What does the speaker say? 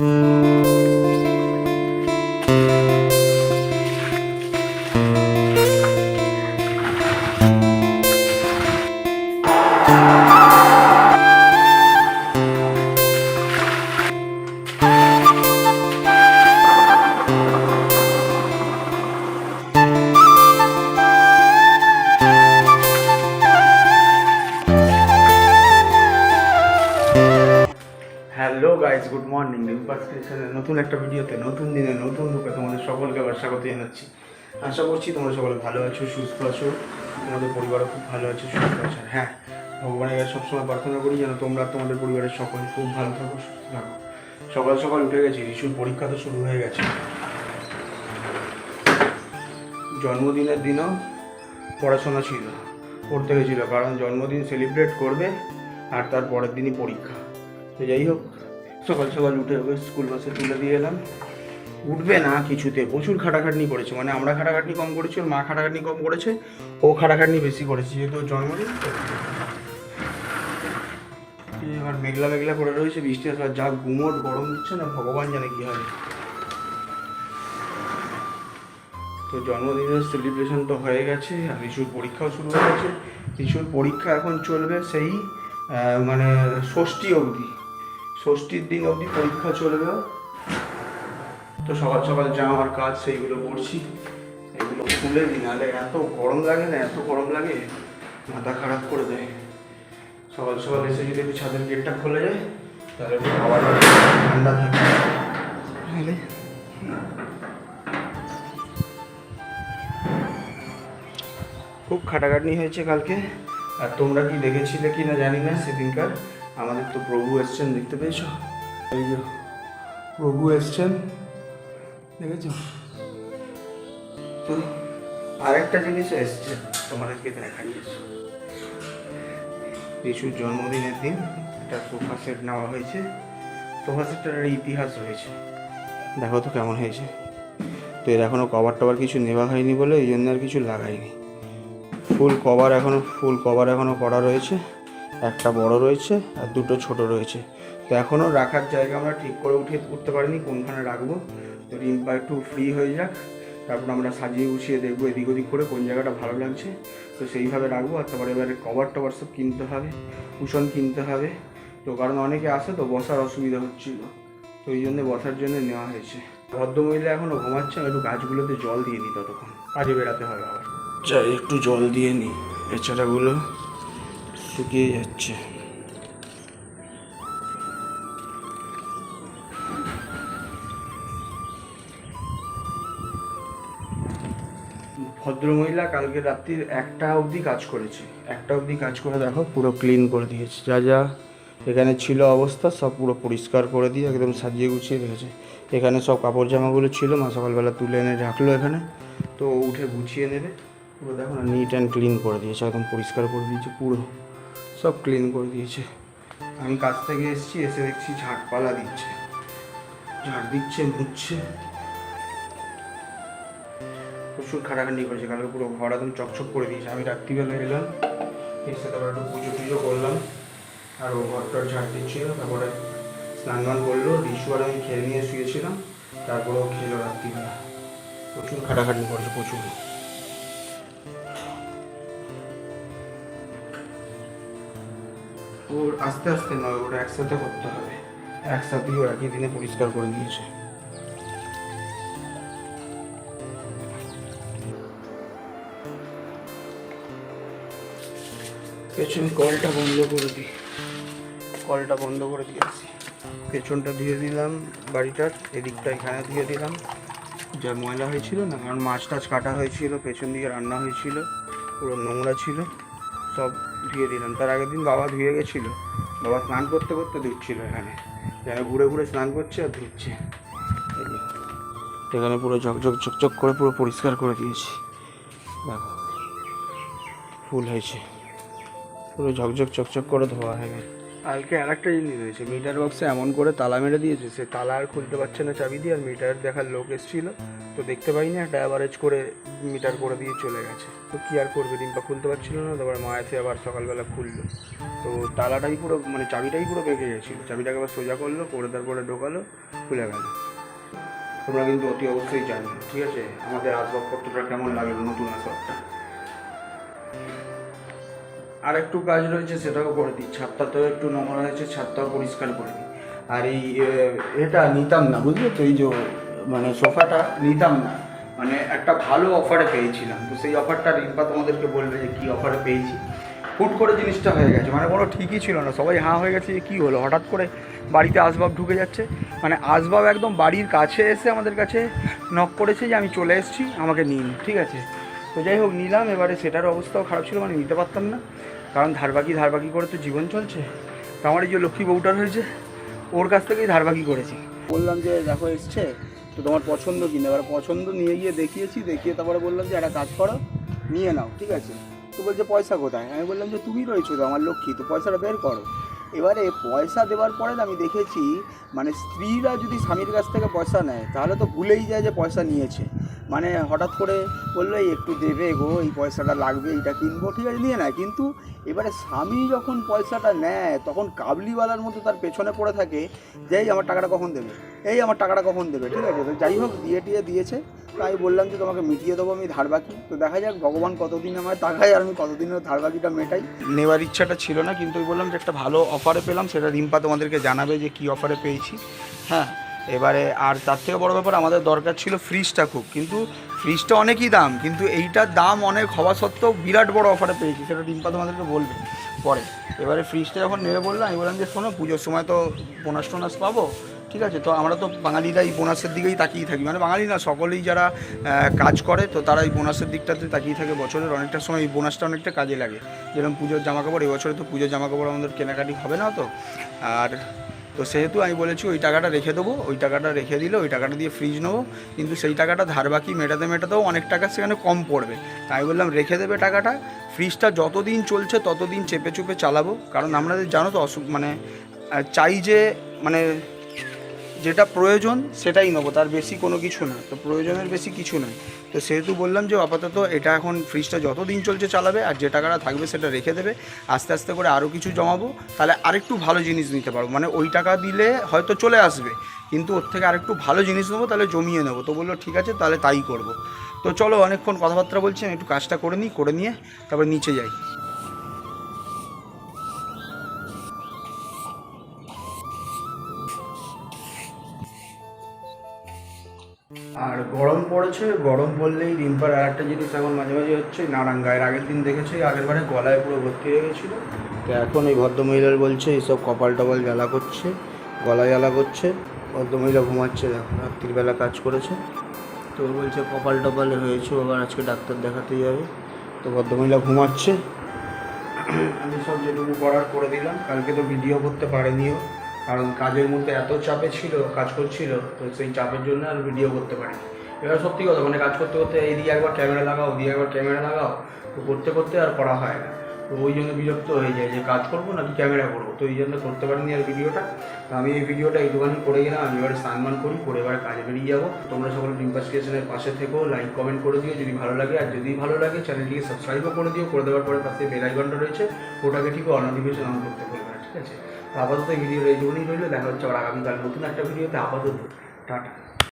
Mm-hmm. Morning রিম্পাস নতুন একটা ভিডিওতে, নতুন দিনে, নতুন রূপে তোমাদের সকলকে আবার স্বাগত জানাচ্ছি। আশা করছি তোমরা সকলে ভালো আছো, সুস্থ আছো, তোমাদের পরিবারও খুব ভালো আছে, সুস্থ আছে। হ্যাঁ ভগবানের কাছে সবসময় প্রার্থনা করি যেন তোমরা তোমাদের পরিবারের সকল খুব ভালো থাকো, সুস্থ থাকো। সকাল সকাল উঠে গেছি রিসুর পরীক্ষা তো শুরু হয়ে গেছে। জন্মদিনের দিনও পড়াশোনা ছিল পড়তে গেছিল কারণ জন্মদিন সেলিব্রেট করবে আর তার পরের দিনই পরীক্ষা। তো যাই হোক সকাল সকাল উঠে ওকে স্কুল বাসে তুলে দিয়ে এলাম উঠবে না কিছুতে, প্রচুর খাটাখাটনি করেছে মানে আমরা খাটাখাটনি কম করেছি, ওর মা খাটাখাটনি কম করেছে, ও খাটাখাটনি বেশি করেছে, যেহেতু ওর জন্মদিন। এবার মেঘলা মেঘলা করে রয়েছে, বৃষ্টি আসবার যা গুমোট গরম দিচ্ছে না, ভগবান জানে কি হবে তো জন্মদিনের সেলিব্রেশন তো হয়ে গেছে, আর রিসুর পরীক্ষাও শুরু হয়ে গেছে রিসুর পরীক্ষা এখন চলবে সেই মানে ষষ্ঠী অবধি ষষ্ঠীর দিন অবধি পরীক্ষা চলবে। তো সকাল সকাল যা আমার কাজ, সেইগুলো করছি। এগুলো খুলে দিই, নাহলে এত গরম লাগে না, এত গরম লাগে, মাথা খারাপ করে দেয়। সকাল সকাল এসে যদি একটু ছাদের গেটটা খুলে যায়, তাহলে একটু খাবার ঠান্ডা থাকে। খুব খাটাখাটনি হয়েছে কালকে। আর তোমরা কি দেখেছিলে কি না জানি না সেদিনকার। আমাদের তো প্রভু এসছেন, দেখতে পেয়েছ? এই যে প্রভু এসছেন, দেখেছ? তো আরেকটা জিনিস এসছে, তোমাদেরকে দেখাই। যিশুর জন্মদিনের দিন একটা সোফা সেট নেওয়া হয়েছে। সোফা সেটটার ইতিহাস রয়েছে। দেখো তো কেমন হয়েছে। তো এর এখনও কভার টভার কিছু নেওয়া হয়নি বলে, এই জন্য আর কিছু লাগাইনি। ফুল কভার এখনও ফুল কভার এখনও করা রয়েছে। একটা বড় রয়েছে আর দুটো ছোট রয়েছে। তো এখনও রাখার জায়গা আমরা ঠিক করে উঠে উঠতে পারিনি, কোনখানে রাখব। তো রিম্পা একটু ফ্রি হয়ে যাক, তারপর আমরা সাজিয়ে গুছিয়ে দেখব এদিক ওদিক করে কোন জায়গাটা ভালো লাগছে। তো সেইভাবে রাখব, আর তারপরে এবারে কভার টভার সব কিনতে হবে কুশন কিনতে হবে। তো কারণ অনেকে আসে তো বসার অসুবিধা হচ্ছিল, তো ওই জন্য বসার জন্য নেওয়া হয়েছে। ভদ্রমহিলা এখনও ঘুমাচ্ছে একটু গাছগুলোতে জল দিয়ে নিই ততক্ষণ, কাজে বেরাতে হবে আবার। চাই একটু জল দিয়ে নিই এছাড়াগুলো শুকিয়ে যাচ্ছে। ভদ্রমহিলা কালকে রাত্রির একটা অবধি কাজ করেছে। একটা অবধি কাজ করে দেখো, পুরো ক্লিন করে দিয়েছে। যা যা এখানে ছিল অবস্থা, সব পুরো পরিষ্কার করে দিয়ে একদম সাজিয়ে গুছিয়ে রেখেছে। এখানে সব কাপড় জামাগুলো ছিল, মা সকালবেলা তুলে এনে রাখল এখানে। তো উঠে গুছিয়ে নেবে। পুরো দেখো না নিট অ্যান্ড ক্লিন করে দিয়েছে, একদম পরিষ্কার করে দিয়েছে পুরো। সব ক্লিন করে দিয়েছে। আমি কাজ থেকে এসেছি, এসে দেখছি ঝাঁটপালা দিচ্ছে। ঝাড় দিচ্ছে, মুছছে। প্রচুর খাটাখাটি করেছে, কালকে পুরো ঘর একদম চকচক করে দিয়েছে। আমি রাত্রিবেলা এলাম এসে তারপর একটু পুজো টুজো করলাম। আর ও ঘরটার ঝাড় দিচ্ছিল তারপরে স্নান টান করল, রিসু আর আমি খেয়ে নিয়ে শুয়েছিলাম, তারপরে ও খেলো রাত্রিবেলা। প্রচুর খাটাখাটি করেছে, প্রচুর। ওর আস্তে আস্তে নয় ওটা একসাথে করতে হবে। একসাথেই ও একই দিনে পরিষ্কার করে দিয়েছে। পেছন কলটা বন্ধ করে দিই কলটা বন্ধ করে দিয়েছি। পেছনটা দিয়ে দিলাম বাড়িটার, এদিকটা এখানে দিয়ে দিলাম। যা ময়লা হয়েছিল না, কারণ মাছ টাছ কাটা হয়েছিল, পেছন দিকে রান্না হয়েছিল, পুরো নোংরা ছিল। সব ধুয়ে দিলাম। তার আগের দিন বাবা ধুয়ে গেছিল। বাবা স্নান করতে করতে ধুচ্ছিল এখানে। যেন ঘুরে ঘুরে স্নান করছে আর ধুচ্ছে। এখানে পুরো ঝকঝক ঝকঝক করে পুরো পরিষ্কার করে দিয়েছি। দেখো। ফুল হয়েছে। পুরো ঝকঝক চকচক করে ধোয়া হয়ে গেছে। কালকে আর একটা জিনিস হয়েছে মিটার বক্সে এমন করে তালা মেরে দিয়েছে, সে তালা আর খুলতে পারছে না চাবি দিয়ে, আর মিটার দেখার লোক এসেছিল। তো দেখতে পাইনি, একটা অ্যাভারেজ করে মিটার করে দিয়ে চলে গেছে। তো কী আর করবে ডিম্পা খুলতে পারছিল না, তারপর মা এসে আবার সকালবেলা খুললো। তো তালাটাই পুরো মানে চাবিটাই পুরো বেঁকে গেছিল। চাবিটাকে আবার সোজা করল, করে তারপরে ঢোকালো, খুলে গেল। তোমরা কিন্তু অতি অবশ্যই জানো, ঠিক আছে? আমাদের আসবাবপত্রটা কেমন লাগে নতুন আসবাবটা? আর একটু কাজ রয়েছে, সেটাও করে দিই। ছাদটাতেও একটু নোংরা হয়েছে ছাদটাও পরিষ্কার করে দিই। আর এই এটা নিতাম না, বুঝলে তো? এই যে মানে সোফাটা নিতাম না। মানে একটা ভালো অফারে পেয়েছিলাম। তো সেই অফারটা রিম্পা তোমাদেরকে বলবে যে, কী অফারে পেয়েছি? হুট করে জিনিসটা হয়ে গেছে। মানে কোনো ঠিকই ছিল না। সবাই হাঁ হয়ে গেছে কী হলো? হঠাৎ করে বাড়িতে আসবাব ঢুকে যাচ্ছে। মানে আসবাব একদম বাড়ির কাছে এসে আমাদের কাছে নক করেছে যে, আমি চলে এসেছি, আমাকে নিন। ঠিক আছে? তো যাই হোক, নিলাম। এবারে সেটার অবস্থাও খারাপ ছিল মানে নিতে পারতাম না। কারণ ধারবাকি ধারবাকি করে তো জীবন চলছে। তো আমার এই যে লক্ষ্মী বউটার হয়েছে ওর কাছ থেকেই ধারবাকি করেছি। বললাম যে, দেখো, এসছে, তো তোমার পছন্দ কিনে এবার পছন্দ নিয়ে গিয়ে দেখিয়েছি, দেখিয়ে তারপরে বললাম যে, একটা কাজ করো, নিয়ে নাও, ঠিক আছে? তো বলছে, পয়সা কোথায়? আমি বললাম যে, তুমি রয়েছো তো, আমার লক্ষ্মী, তো পয়সাটা বের করো। এবারে পয়সা দেওয়ার পরে আমি দেখেছি মানে স্ত্রীরা যদি স্বামীর কাছ থেকে পয়সা নেয়, তাহলে তো ভুলেই যায় যে পয়সা নিয়েছে। মানে হঠাৎ করে বলল, এই একটু দেবে গো, এই পয়সাটা লাগবে, এইটা কিনবো। ঠিক আছে, নিয়ে নেয়। কিন্তু এবারে স্বামী যখন পয়সাটা নেয়, তখন কাবলিওয়ালার মতো তার পেছনে পড়ে থাকে যে, এই আমার টাকাটা কখন দেবে? এই আমার টাকাটা কখন দেবে? ঠিক আছে যাই হোক, দিয়ে টিয়ে দিয়েছে। তাই বললাম যে তোমাকে মিটিয়ে দেবো, আমি ধার বাকি। তো দেখা যাক, ভগবান কতদিন আমার টাকায় আর আমি কতদিনের ধার বাকিটা মেটাই। নেওয়ার ইচ্ছাটা ছিল না, কিন্তু ওই বললাম যে একটা ভালো অফারে পেলাম, সেটা রিম্পা তোমাদেরকে জানাবে যে কী অফারে পেয়েছি। হ্যাঁ এবারে আর তার থেকে বড় ব্যাপার, আমাদের দরকার ছিল ফ্রিজটা খুব। কিন্তু ফ্রিজটা অনেকই দাম, কিন্তু এইটার দাম অনেক হওয়া সত্ত্বেও বিরাট বড় অফারে পেয়েছি, সেটা রিম্পা তোমাদেরকে বলবে পরে। এবারে ফ্রিজটা যখন নেবে বললাম আমি বললাম যে শোনো, পুজোর সময় তো বোনাস টোনাস পাবো ঠিক আছে, তো আমরা তো বাঙালিরা এই বোনাসের দিকেই তাকিয়ে থাকি। মানে বাঙালি না, সকলেই যারা কাজ করে, তো তারা এই বোনাসের দিকটাতে তাকিয়ে থাকে বছরের। অনেকটা সময় এই বোনাসটা অনেকটা কাজে লাগে। যেরকম পুজোর জামা কাপড় এবছরে তো পুজোর জামা কাপড় আমাদের কেনাকাটি হবে না তো। আর, তো সেহেতু আমি বলেছি, ওই টাকাটা রেখে দেবো, ওই টাকাটা রেখে দিলে ওই টাকাটা দিয়ে ফ্রিজ নেব। কিন্তু সেই টাকাটা ধার বাকি মেটাতে মেটাতেও অনেক টাকা সেখানে কম পড়বে। তাই বললাম, রেখে দেবে টাকাটা ফ্রিজটা যতদিন চলছে ততদিন চেপে চুপে চালাবো। কারণ আমরা জানো তো অসুখ মানে চাই যে মানে যেটা প্রয়োজন সেটাই নেব, তার বেশি কোনো কিছু না। তো প্রয়োজনের বেশি কিছু নয় তো সেহেতু বললাম যে আপাতত এটা এখন ফ্রিজটা যত দিন চলছে চালাবে আর যে টাকাটা থাকবে সেটা রেখে দেবে, আস্তে আস্তে করে আরও কিছু জমাবো, তাহলে আরেকটু ভালো জিনিস নিতে পারব। মানে ওই টাকা দিলে হয়তো চলে আসবে, কিন্তু ওর থেকে আরেকটু ভালো জিনিস নেব, তাহলে জমিয়ে নেব। তো বলল, ঠিক আছে, তাহলে তাই করব। তো চলো অনেকক্ষণ কথাবার্তা বলছি, আমি একটু কাজটা করে নিই, করে নিয়ে তারপর নিচে যাই। আর গরম পড়েছে গরম পড়লেই রিম্পার আর একটা জিনিস এখন মাঝে মাঝে হচ্ছে নারাঙ্গা এর আগের দিন দেখেছি, আগের বারে গলায় পুরো ভর্তি হয়ে গেছিল। তো এখন এই ভদ্রমহিলার বলছে, এইসব কপাল টপাল জ্বালা করছে, গলা জ্বালা করছে, ভদ্রমহিলা ঘুমাচ্ছে দেখো রাত্রিবেলা কাজ করেছে। তো বলছে, কপাল টপাল হয়েছে আবার আজকে ডাক্তার দেখাতে যাবে। তো ভদ্রমহিলা ঘুমাচ্ছে। আমি সব যেটুকু করার করে দিলাম, কালকে তো ভিডিও করতে পারেনিও। কারণ কাজের মধ্যে এত চাপে ছিল, কাজ করছিল, তো সেই চাপের জন্য আর ভিডিও করতে পারি এবার সত্যি কথা মানে কাজ করতে করতে এই এইদিকে একবার ক্যামেরা লাগাও ওদিকে একবার ক্যামেরা লাগাও, তো করতে করতে আর করা হয় না। তো ওই জন্য বিরক্ত হয়ে যায় যে কাজ করব নাকি ক্যামেরা করব? তো এই জন্য করতে পারিনি আর ভিডিওটা তো আমি এই ভিডিওটা একটুখানি করে গেলাম, আমি এবারে স্নান করি, করে এবার কাজে বেরিয়ে যাব। তোমরা সকলে ডিম্পাস পাশে থেকেও লাইক কমেন্ট করে দিও, যদি ভালো লাগে। আর যদি ভালো লাগে চ্যানেলটিকে সাবস্ক্রাইবও করে দিও। করে দেওয়ার পরে পাশে বেল আইকনটা রয়েছে, ওটাকে ঠিক অন নোটিফিকেশন অন করতে না, ঠিক আছে? আপাতত এই ভিডিওর জন্যই রইল দেখা হচ্ছে আবার আগামীকাল নতুন একটা ভিডিওতে আপাতত টাটা।